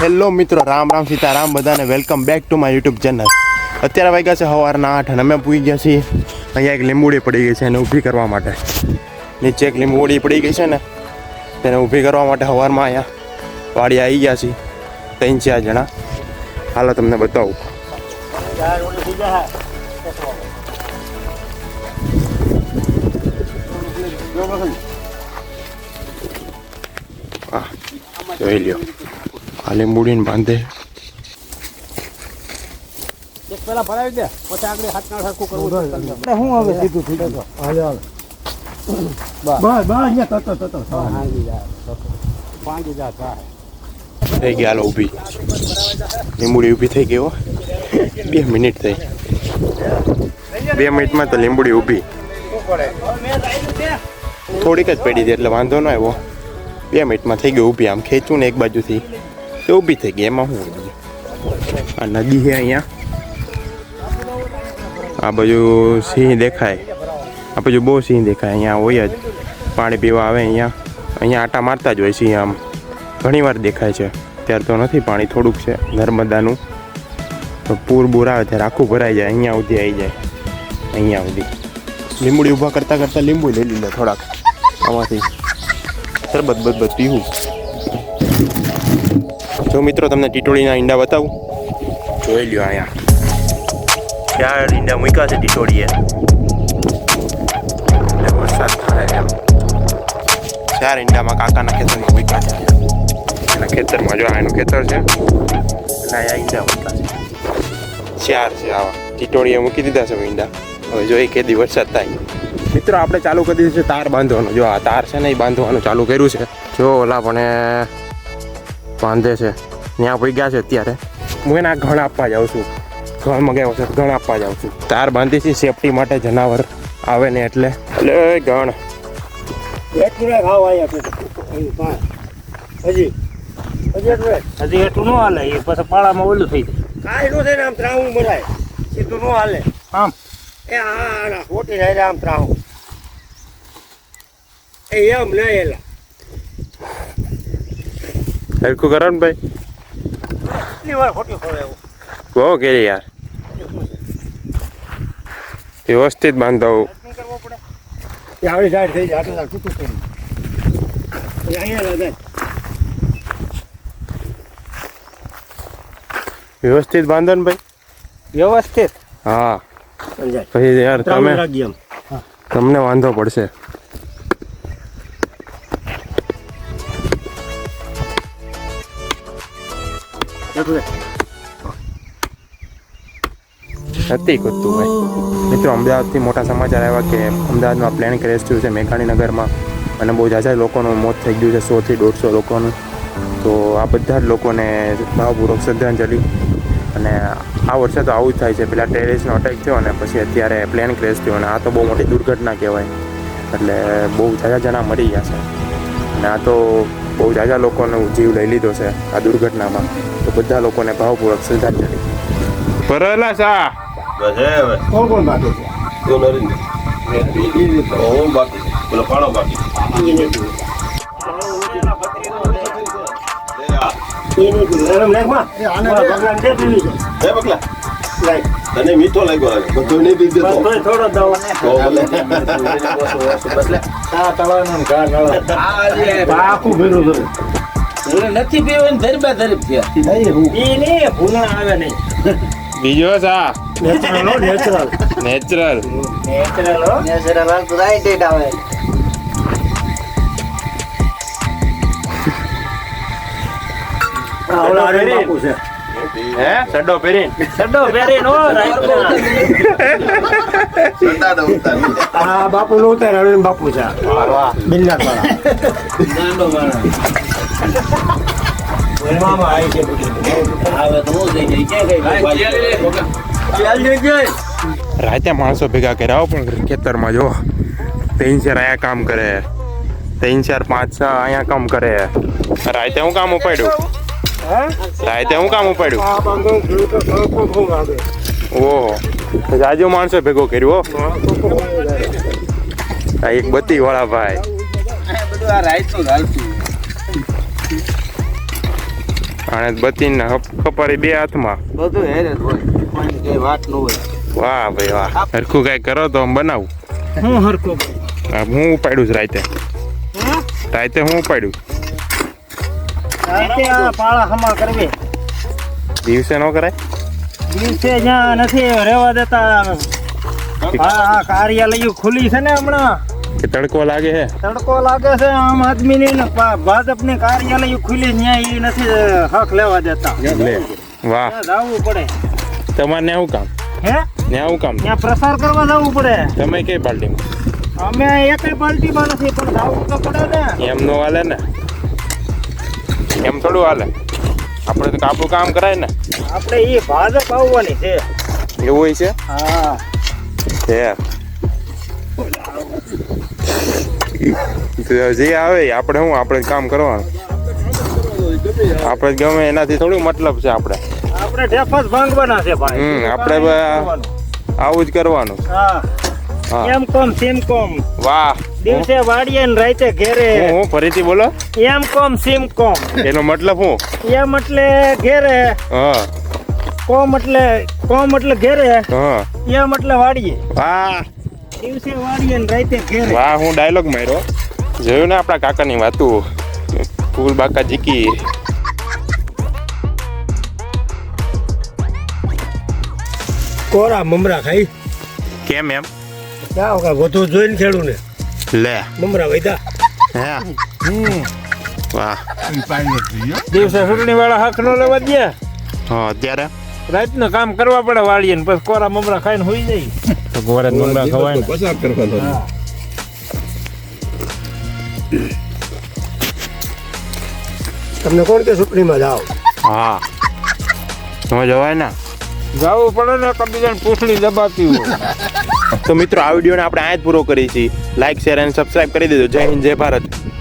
Hello મિત્રો, રામ રામ સીતારામ, બધાને welcome back to my YouTube channel અત્યારે વાગ્યા છે સવારના આઠ અને અમે પૂઈ ગયા છીએ. અહીંયા એક લીંબુડી પડી ગઈ છે, એને ઊભી કરવા માટે. નીચે એક લીંબુડી પડી ગઈ છે ને, તેને ઊભી કરવા માટે સવારમાં અહીંયા વાડી આવી ગયા છીએ, ત્રણ ચાર જણા. હાલો તમને બતાવું. જોઈ લ્યો. આ લીંબુડીને બાંધે પેલા ભરાવી દે પછી આગળ હાથ ના સરખું કરવું હું હવે સીધું થઈ ગયું. હાલે હાલે બસ બસ અહીંયા તતો તતો થઈ ગયા હાલો ઊભી. લીંબુડી ઊભી થઈ ગઈ હો. બે મિનિટ થઈ. બે મિનિટમાં તો લીંબુડી ઊભી. થોડીક જ પડી હતી એટલે વાંધો ન આવ્યો. બે મિનિટમાં થઈ ગઈ ઊભી. આમ ખેંચું ને એક બાજુથી. તો ઊભી થઈ ગઈ એમાં શું? આ નદી છે અહીંયા આ બાજુ સિંહ દેખાય આ બાજુ બહુ સિંહ દેખાય અહીંયા હોય જ પાણી પીવા આવે અહીંયા અહીંયા આટા મારતા જ હોય સિંહ આમ ઘણી વાર દેખાય છે. ત્યારે તો નથી, પાણી થોડુંક છે. નર્મદાનું. તો પૂર બૂર આવે ત્યારે આખું ભરાઈ જાય. અહીંયા સુધી આવી જાય. અહીંયા સુધી. લીંબુડી ઊભા કરતાં કરતાં લીંબુ લઈ લીધા થોડાક. આમાંથી શરબત બરબત પીવું. જો મિત્રો તમને ટીટોળીના ઈંડા બતાવું. જોઈ લ્યો અહીંયા. ચાર ઈંડા મૂક્યા છે ટીટોળીએ? વરસાદ થાય એમ. ચાર ઈંડામાં કાકાના ખેતરમાં મૂક્યા છે. એના ખેતરમાં જો એનું ખેતર છે. અને અહીંયા ઈંડા મૂક્યા છે. ચાર છે આવા. ટીટોળીએ મૂકી દીધા છે ઈંડા. હવે જોઈએ કેદી વરસાદ થાય. મિત્રો આપણે ચાલુ કરી દીધું છે તાર બાંધવાનું. જો આ તાર છે ને એ બાંધવાનું ચાલુ કર્યું છે. જો ઓલા પણ બાંધે છે. ત્યાં ગયા છે અત્યારે. હું એના ઘણ આપવા જાઉં છું. ઘણ મગાવ્યો છે ઘણ આપવા જાઉં છું. તાર બાંધી છે સેફટી માટે જનાવર આવે ને એટલે. એટલે ઘણ હજી હજી. એટલું હજી એટલું ન હાલે એ પછી પાળામાં ઓલું થઈ કાંઈ જાય થાય ને આમ મરાય. સીધું ન હાલે. આમ. એ આ ખોટી જાય આમ ત્રાહું એ એમ લે એલા. કરો ને ભાઈ. બહુ કેરી યાર. વ્યવસ્થિત બાંધો વ્યવસ્થિત બાંધો ને ભાઈ. વ્યવસ્થિત? હા. પછી યાર તમે તમને વાંધો પડશે. રે. નથી કૂદતું ભાઈ મિત્રો અમદાવાદથી મોટા સમાચાર આવ્યા કે અમદાવાદમાં પ્લેન ક્રેશ થયું છે મેઘાણીનગરમાં અને બહુ ઝાઝા લોકોનું મોત થઈ ગયું છે સોથી દોઢસો લોકોનું તો આ બધા જ લોકોને ભાવપૂર્વક શ્રદ્ધાંજલિ અને આ વર્ષે તો આવું જ થાય છે પેલા ટેરેસનો અટેક થયો અને પછી અત્યારે પ્લેન ક્રેશ થયો અને આ તો બહુ મોટી દુર્ઘટના કહેવાય એટલે બહુ ઝાઝા જણા મરી ગયા છે અને આ તો બહુ ઝાઝા લોકોનો જીવ લઈ લીધો છે આ દુર્ઘટનામાં. તો બધા લોકોને ભાવપૂર્વક શ્રદ્ધાંજલિ. ભરેલા સા. કોણ કોણ બાકી છે? ભગવાન તને મીઠો લાગ્યો લાગે બધો નહીં પી બસ થોડો દવા. તો ભલે. આ તળાવનો ને ઘા બાકુ ભેરો ભેરું ભૂલે નથી પીવું ધરબા ધરબ થયા નહીં હું. એ નહીં ભૂલણા આવે નહીં. બીજો સા natural natural. Natural. Natural natural તો રાઈટ ડેટ આવે. આ ઓલા આર્યન બાપુ છે. હે? સડો પહેરીને? સડો બાપુ નો ઉતાર બાપુ છે. બિલ્લા આવી છે તો રાતે માણસો ભેગા કર્યા પણ ખેતરમાં જો. ત્રણ ચાર અહીંયા કામ કરે. ત્રણ ચાર પાંચ છ અહીંયા કામ કરે. રાતે હું કામ ઉપાડ્યું? રાતે હું કામ ઉપાડ્યું? ઓહો. રાજો માણસો ભેગો કર્યો હો? આ એક બત્તી વાળા ભાઈ બધું આ ને કપારી બે હાથમાં. બધું હેરે હોય. વાત ન હોય. વાહ ભાઈ વાહ. હરખું કાંઈ કરો તો આમ બનાવું. હું હરખું હું ઉપાડ્યું છે રાતે. રાતે હું ઉપાડ્યું. પાળા હમા કરવી. દિવસે નો કરાય? દિવસે જ્યાં નથી રહેવા દેતા. હા કાર્યાલય ખુલી છે ને હમણાં. કે તડકો લાગે છે તડકો લાગે છે આમ આદમીની ને ભાજપ ભાજપની કાર્યાલય ખુલી ત્યાં એ નથી હક લેવા દેતા. વાહ. જવું પડે. તમારે ને આવું કામ? હે? ને શું કામ? ત્યાં પ્રસાર કરવા જવું પડે. તમે કઈ પાર્ટીમાં? અમે એક પાર્ટીમાં નથી પણ જવું તો પડે ને. એમ નો હાલે ને. એમ થોડું હાલે. આપણે તો આપણું કામ કરાય ને. આપણે એ ભાજપ આવવાની છે. એવું હોય છે? હા. છે જે આવે આપણે શું આપણે કામ કરવાનું. આપણે ગમે એનાથી થોડું મતલબ છે આપણે. આપણે ઢેફસ ભાંગવાના છે ભાઈ. હમ, આપણે આવું જ કરવાનું. હા હા. એમ કોમ સીમ કોમ. વાહ. દિવસે વાડીએ ને રાતે ઘેરે. હું ફરીથી બોલો. એમ કોમ સીમ કોમ. એનો મતલબ હું? એમ એટલે ઘેરે. હા. કોમ એટલે કોમ એટલે ઘેરે. હા. એમ એટલે વાડીએ. વાહ. દિવસે વાડીએ ને રાતે ઘેરે. વાહ હું ડાયલોગ માર્યો. જોયું ને આપણા કાકાની વાતું? ફૂલ બાકા જીકી. કોરા મમરા ખાઈ? કેમ એમ? ક્યાં વગર વધુ જોઈને ખેડું ને. લે. મમરા વૈદા હે? વાહ. દિવસે ચૂંટણી વાળા હક નો લેવા દે. હા અત્યારે? રાતનું કામ કરવા પડે વાળીએ ને પછી કોરા મમરા ખાઈને હોઈ જાય. તો ગોરે મમરા ખવાય ને પસાર કરવાનો તમને કોણ કે ચૂંટણીમાં જાઓ? હા. તમે જવાય ને? જવું પડે ને કબીજાને પૂછડી દબાતી હોય. તો મિત્રો, આ વિડીયોને આપણે આ જ પૂરો કરી છીએ. લાઈક શેર અને સબસ્ક્રાઇબ કરી દેજો. જય હિન્દ, જય ભારત.